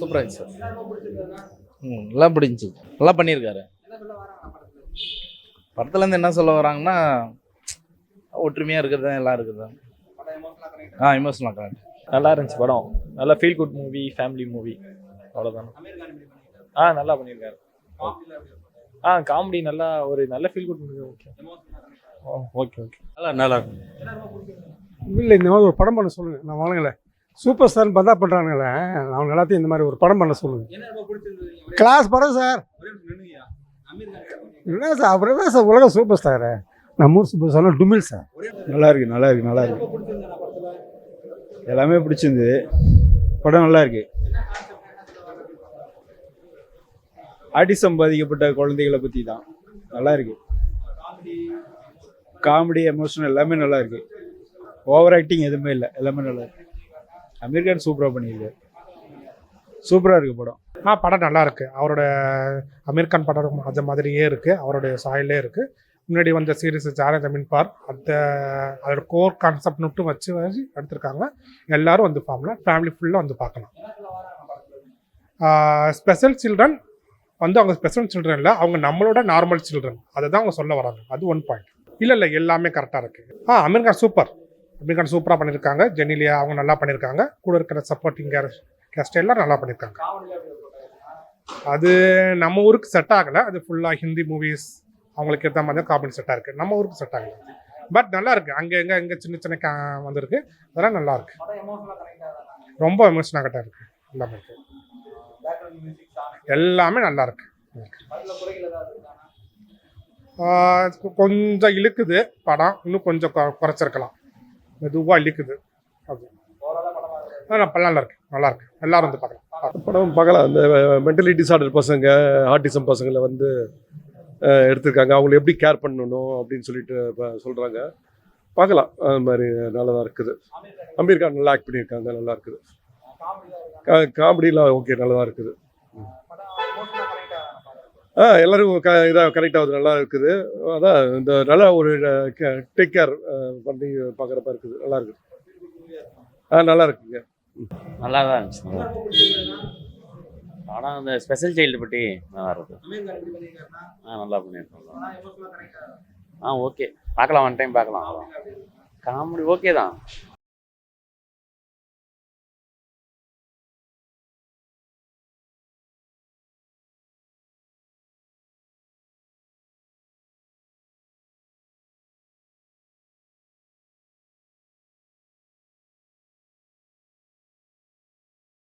சூப்பராக இருந்துச்சு. சார் ம் நல்லா பிடிச்சி. நல்லா பண்ணியிருக்காரு. படத்துலேருந்து என்ன சொல்ல வராங்கன்னா ஒற்றுமையாக இருக்கிறது தான் எல்லாம் இருக்குது ஆ இமோஷனலாக கரெக்ட் நல்லா இருந்துச்சு படம். நல்லா feel good movie family movie அவ்வளோதான் ஆ நல்லா பண்ணியிருக்காரு. ஆ காமெடி நல்லா ஒரு நல்ல feel good movie okay. Okay okay. நல்லா நல்லா இருக்கும். இல்லை இந்த மாதிரி ஒரு படம் பண்ண சொல்லுங்க. நான் வாங்கல சூப்பர் ஸ்டார்னு பார்த்தா பண்ணுறானுங்களே அவங்க எல்லாத்தையும் இந்த மாதிரி ஒரு படம் பண்ண சொல்லுங்க. கிளாஸ் படம் சார். என்ன சார்? அப்புறம் தான் சார்? உலக சூப்பர் ஸ்டாரு. நம்ம ஊர் சூப்பர் ஸ்டார் டுமில் சார். நல்லா இருக்கு நல்லா இருக்கு நல்லா இருக்கு. எல்லாமே பிடிச்சிருந்தது. படம் நல்லா இருக்கு. ஆட்டிசம் பாதிக்கப்பட்ட குழந்தைகளை பற்றி தான் நல்லா இருக்கு. காமெடி. எமோஷனல் எல்லாமே நல்லா இருக்கு. ஓவர் ஆக்டிங் எதுவுமே இல்லை. எல்லாமே நல்லா இருக்கு. அமீர்கான் சூப்பராக பண்ணியிருக்காரு சூப்பராக இருக்கு படம். ஆ படம் நல்லா இருக்குது அவரோட அமீர்கான் படம் அது மாதிரியே இருக்குது அவருடைய சாயிலே இருக்குது முன்னாடி வந்த சீரீஸ் ஜான ஜமீன் பார் அந்த அதோட கோர் கான்செப்ட் மட்டும் வச்சு வச்சு எடுத்திருக்காங்க. எல்லாரும் வந்து பார்க்கலாம் ஃபேமிலி ஃபுல்லாக வந்து பார்க்கலாம். ஸ்பெஷல் சில்ட்ரன் வந்து அவங்க ஸ்பெஷல் சில்ட்ரன் இல்லை அவங்க நம்மளோட நார்மல் சில்ட்ரன் அதை தான் அவங்க சொல்ல வராங்க. அது ஒன் பாயிண்ட் இல்லை இல்லை எல்லாமே கரெக்டாக இருக்குது ஆ அமீர்கான் சூப்பர். அமீர்கான் சூப்பராக பண்ணியிருக்காங்க ஜெனிலியா அவங்க நல்லா பண்ணியிருக்காங்க கூட இருக்கிற சப்போர்ட்டிங் கேஸ்ட் எல்லாம் நல்லா பண்ணியிருக்காங்க அது நம்ம ஊருக்கு செட் ஆகலை. அது ஃபுல்லாக ஹிந்தி மூவிஸ் அவங்களுக்கு ஏற்ற மாதிரி காமெடி செட்டாக இருக்குது நம்ம ஊருக்கு செட் ஆகலை. பட் நல்லா இருக்கு. அங்கே எங்கே எங்கே சின்ன சின்ன கா வந்திருக்கு. அதெல்லாம் நல்லா இருக்கு. ரொம்ப எமோஷனாக கட்டாக இருக்கு. எல்லாமே. இருக்கு எல்லாமே நல்லா இருக்கு. கொஞ்சம் இழுக்குது படம். இன்னும் கொஞ்சம் கொ- குறைச்சிருக்கலாம். மெதுவாக இழுக்குது. அது. நல்லா இருக்கு நல்லா இருக்கு எல்லாரும் வந்து பார்க்கலாம். படம் பார்க்கலாம். இந்த மென்டலி டிசார்டர் பசங்க ஆர்டிசம் பசங்களை வந்து எடுத்திருக்காங்க. அவங்களை எப்படி கேர் பண்ணணும் அப்படின்னு சொல்லிட்டு இப்போ சொல்கிறாங்க பார்க்கலாம். அது மாதிரி நல்லதாக இருக்குது. அமீர் கான் நல்லா ஆக்ட் பண்ணியிருக்காங்க. நல்லா இருக்குது. காமெடிலாம் ஓகே நல்லதாக இருக்குது. ஆ எல்லோரும் க இதாக கனெக்ட் ஆகுது நல்லா இருக்குது. அதான் இந்த நல்லா ஒரு டேக் கேர் பண்ணி பார்க்குறப்ப இருக்குது. நல்லா இருக்குது. ஆ நல்லா இருக்குங்க. நல்லா தான் இருந்துச்சு ஆனால் அந்த ஸ்பெஷல் சைல்டு பற்றி நல்லா இருக்கும் ஆ நல்லா பண்ணியிருக்கோம் ஆ ஓகே பார்க்கலாம் ஒன் டைம் பார்க்கலாம். காமெடி ஓகே தான்.